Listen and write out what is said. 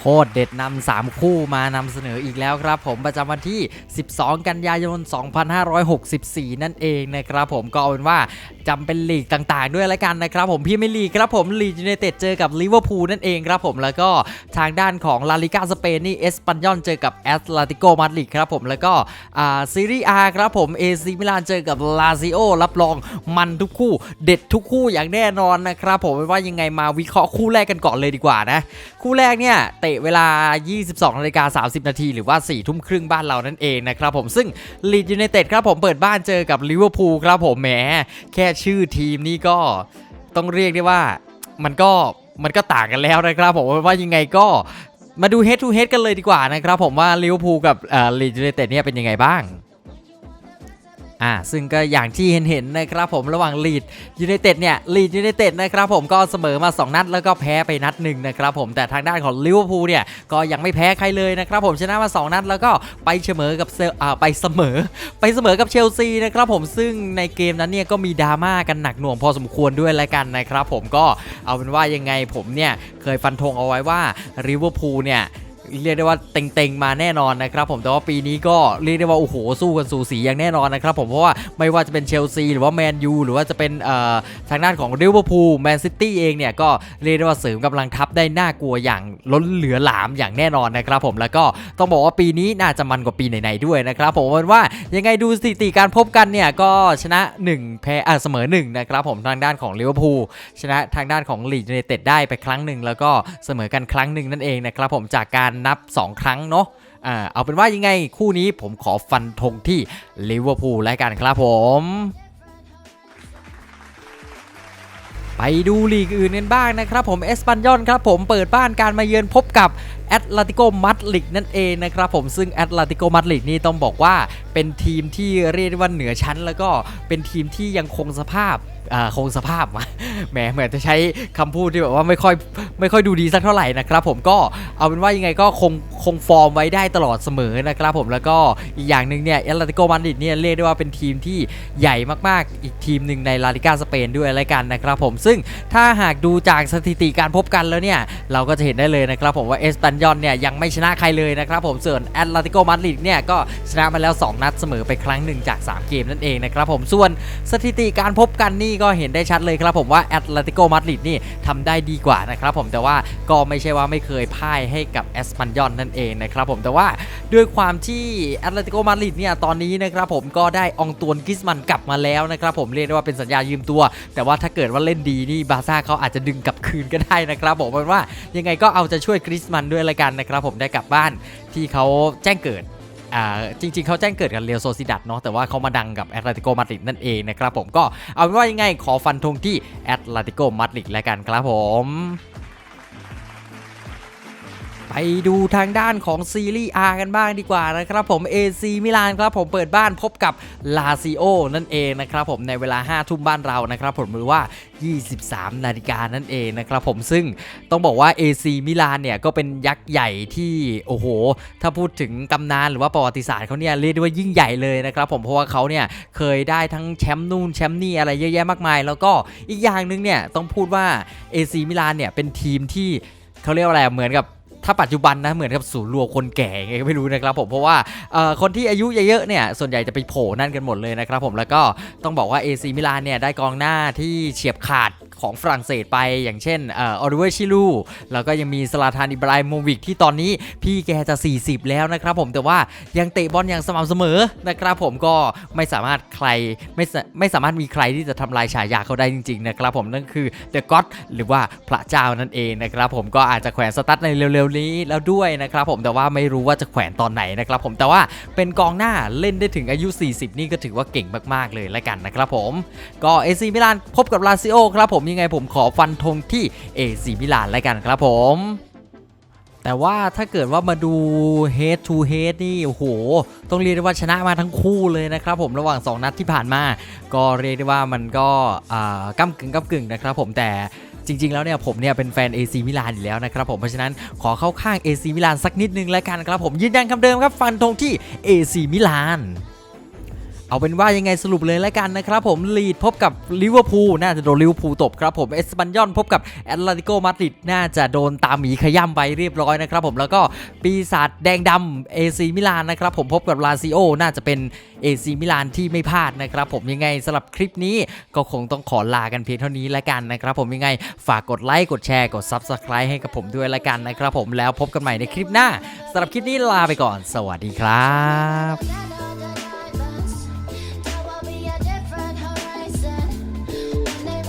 โคตรเด็ดนำสามคู่มานำเสนออีกแล้วครับ ผมประจำวันที่ 12 กันยายน 2564 นั่นเองนะครับผมก็เอาเป็นว่าจำเป็นลีกต่างๆ ด้วยแล้วกันนะครับผมพี่ไม่ลีกครับผมลีดยูไนเต็ดเจอกับลิเวอร์พูลนั่นเองครับผมแล้วก็ทางด้านของลาลิกาสเปนนี่เอสปันยอนเจอกับแอตเลติโกมาดริดครับผมแล้วก็ซีรีอาครับผมเอซีมิลานเจอกับลาซิโอรับรองมันทุกคู่เด็ดทุกคู่อย่างแน่นอนนะครับผมว่ายังไงมาวิเคราะห์คู่แรกกันก่อนเลยดีกว่านะคู่แรกเนี่ยเตะเวลา 22นาฬิกา30 นาทีหรือว่า 4 ทุ่มครึ่งบ้านเรานั่นเองนะครับผมซึ่งลีดยูไนเต็ดครับผมเปิดบ้านเจอกับลิเวอร์พูลครับผมแหมแค่ชื่อทีมนี่ก็ต้องเรียกได้ว่ามันก็มันก็ต่างกันแล้วนะครับผมว่ายังไงก็มาดู head to head กันเลยดีกว่านะครับผมว่าลิเวอร์พูลกับลีดยูไนเต็ดเนี่ยเป็นยังไงบ้าง อ่าซึ่งก็อย่างที่เห็นเห็นนะครับผมระหว่างลีดยูไนเต็ดเนี่ยลีดยูไนเต็ดนะครับผมก็เสมอมา 2 นัดแล้วก็แพ้ไปนัดหนึ่งนะครับผมแต่ทางด้านของลิเวอร์พูลเนี่ยก็ยังไม่แพ้ใครเลยนะครับผมชนะมา 2 นัดแล้วก็ไปเสมอกับเซลอ่าไปเสมอ ไปเสมอกับเชลซีนะครับผมซึ่งในเกมนั้นเนี่ยก็มีดราม่ากันหนักหน่วงพอสมควรด้วยแล้วกันนะครับผมก็เอาเป็นว่ายังไงผมเนี่ยเคยฟันธงเอาไว้ว่าลิเวอร์พูลเนี่ย เรียกได้ว่าเต็งๆมาแน่นอนนะครับผมแต่ว่าปีนี้ก็เรียกได้ว่าโอ้โหสู้กันสูสีอย่างแน่นอนนะครับผมเพราะว่าไม่ว่าจะเป็นเชลซีหรือว่าแมนยูหรือว่าจะเป็นทางด้านของลิเวอร์พูลแมนซิตี้เองเนี่ยก็เรียกได้ว่าเสริมกำลังทัพได้น่ากลัวอย่างล้นเหลือหลามอย่างแน่นอนนะครับผมแล้วก็ต้องบอกว่าปีนี้น่าจะมันกว่าปีไหนๆด้วยนะครับผมว่ายังไงดูสถิติการพบกันเนี่ยก็ชนะ 1 แพ้เสมอ1นะครับผมทางด้านของลิเวอร์พูลชนะทางด้านของลีดยูไนเต็ดได้ไปครั้งหนึ่งแล้วก็เสมอกันครั้งหนึ่งนั่นเองนะครับผมจากการนับ 2 ครั้งเนาะอ่าเอาเป็นว่ายังไงคู่นี้ผมขอฟันธงที่ลิเวอร์พูลแล้วกันครับผมไปดูลีกอื่นกันบ้างนะครับผมเอสปันยอนครับผมเปิดบ้านการมาเยือนพบกับแอตเลติโกมัดริดนั่นเองนะครับผมซึ่งแอตเลติโกมัดริดนี่ต้องบอกว่าเป็นทีมที่เรียกได้ว่าเหนือชั้น แล้วก็เป็นทีมที่ยังคงสภาพ คงสภาพมาแหมเหมือนจะใช้คำพูดที่แบบว่าไม่ค่อยไม่ค่อยดูดีสักเท่าไหร่นะครับผมก็เอาเป็นว่ายังไงก็คงคงฟอร์มไว้ได้ตลอดเสมอนะครับผมแล้วก็อีกอย่างหนึ่งเนี่ยแอตเลติโกมาดริดเนี่ยเรียกได้ว่าเป็นทีมที่ใหญ่มากๆ อีกทีมหนึ่งในลาลิกาสเปนด้วยอะไรกันนะครับผมซึ่งถ้าหากดูจากสถิติการพบกันแล้วเนี่ยเราก็จะเห็นได้เลยนะครับผมว่าเอสปันยอนเนี่ยยังไม่ชนะใครเลยนะครับผมส่วนแอตเลติโกมาดริดเนี่ยก็ชนะมาแล้ว 2 นัดเสมอไปครั้งหนึ่งจาก 3 เกมนั่นเองนะครับผมส่วนสถิติการพบกันนี่ก็เห็นได้ชัดเลยครับผมว่าแอตเลติโกมาดริดนี่ทำได้ดีกว่านะครับผมแต่ว่าก็ไม่ใช่ว่าไม่เคยพ่ายให้กับเอสปันยอนนั่นเองนะครับผมแต่ว่าด้วยความที่แอตเลติโกมาดริดเนี่ยตอนนี้นะครับผมก็ได้องตวนกิสมันกลับมาแล้วนะครับผมเรียกได้ว่าเป็นสัญญายืมตัว แต่ว่าถ้าเกิดว่าเล่นดีนี่บาร์ซ่าเขาอาจจะดึงกลับคืนก็ได้นะครับผมเป็นว่ายังไงก็เอาจะช่วยกริสมันด้วยละกันนะครับผมได้กลับบ้านที่เขาแจ้งเกิด อ่าจริง ๆเขาแจ้งเกิดกับเรียวโซซิดัตเนาะแต่ว่าเขามาดังกับแอตเลติโกมาดริดนั่นเองนะครับผมก็เอาเป็นว่ายังไงขอฟันธงที่แอตเลติโกมาดริดแล้วกันครับผม ไปดูทางด้านของซีรีส์ R กันบ้างดีกว่านะครับผม AC มิลานครับผมเปิดบ้านพบกับลาซิโอนั่นเองนะครับผมในเวลา 5 ทุ่มบ้านเรานะครับผมหรือว่า 23 นาฬิกานั่นเองนะครับผมซึ่งต้องบอกว่า AC มิลานเนี่ยก็เป็นยักษ์ใหญ่ที่โอ้โห ถ้าพูดถึงตำนานหรือว่าประวัติศาสตร์เขาเนี่ยเรียกได้ว่ายิ่งใหญ่เลยนะครับผมเพราะว่าเขาเนี่ยเคยได้ทั้งแชมป์นู่นแชมป์นี่อะไรเยอะแยะมากมาย แล้วก็อีกอย่างหนึ่งเนี่ยต้องพูดว่า AC มิลานเนี่ยเป็นทีมที่เขาเรียกว่าอะไรเหมือนกับ ถ้าปัจจุบันนะเหมือนกับศูนย์รวมคนแก่ไงก็ไม่รู้นะครับผมเพราะว่าคนที่อายุเยอะๆเนี่ยส่วนใหญ่จะไปโผล่นั่นกันหมดเลยนะครับผมแล้วก็ต้องบอกว่า AC มิลานเนี่ยได้กองหน้าที่เฉียบขาด ของฝรั่งเศสไปอย่างเช่นออริเวอร์ชิลูแล้วก็ยังมีสลาทานอิบราฮิโมวิกที่ตอนนี้พี่แกจะ 40 แล้วนะครับผมแต่ว่ายังเตะบอลอย่างสม่ำเสมอนะครับผมก็ไม่สามารถใครไม่สไม่สามารถมีใครที่จะทำลายฉายาเขาได้จริงๆนะครับผมนั่นคือ The God หรือว่าพระเจ้านั่นเองนะครับผมก็อาจจะแขวนสตั๊ดในเร็วๆนี้แล้วด้วยนะครับผมแต่ว่าไม่รู้ว่าจะแขวนตอนไหนนะครับผมแต่ว่าเป็นกองหน้าเล่นได้ถึงอายุ 40 นี่ก็ถือว่าเก่งมากๆเลยละกันนะครับผมก็เอซีมิลานพบกับลาซิโอครับผมยังไงผมขอฟันธงที่เอซีมิลานละกันครับผมแต่ว่าถ้าเกิดว่ามาดู head to head นี่โอ้โห ต้องเรียกได้ว่าชนะมาทั้งคู่เลยนะครับผมระหว่าง 2 นัดที่ผ่านมา ก็เรียกได้ว่ามันก็อ่าก้ากึ่งก้ากึ่งนะครับผมแต่จริง ๆ แล้วเนี่ยผมเนี่ยเป็นแฟน AC มิลานอยู่แล้วนะครับผมเพราะฉะนั้นขอเข้าข้าง AC มิลานสักนิดนึงแล้วกันครับผมยืนยันคำเดิมครับฟันธงที่ AC มิลาน เอาเป็นว่ายังไงสรุปเลยแล้วกันนะครับผมลีดพบกับลิเวอร์พูลน่าจะโดนลิเวอร์พูลตบครับผมเอสปันยอนพบกับแอตเลติโกมาดริดน่าจะโดนตามหมีขย่ำไปเรียบร้อยนะครับผมแล้วก็ปีศาจแดงดำเอซีมิลานนะครับผมพบกับลาซิโอน่าจะเป็นเอซีมิลานที่ไม่พลาดนะครับผมยังไงสำหรับคลิปนี้ก็คงต้องขอลากันเพียงเท่านี้แล้วกันนะครับผมยังไงฝากกดไลค์กดแชร์กด Subscribe ให้กับผมด้วยแล้วกันนะครับผมแล้วพบกันใหม่ในคลิปหน้าสำหรับคลิปนี้ลาไปก่อน สวัสดีครับ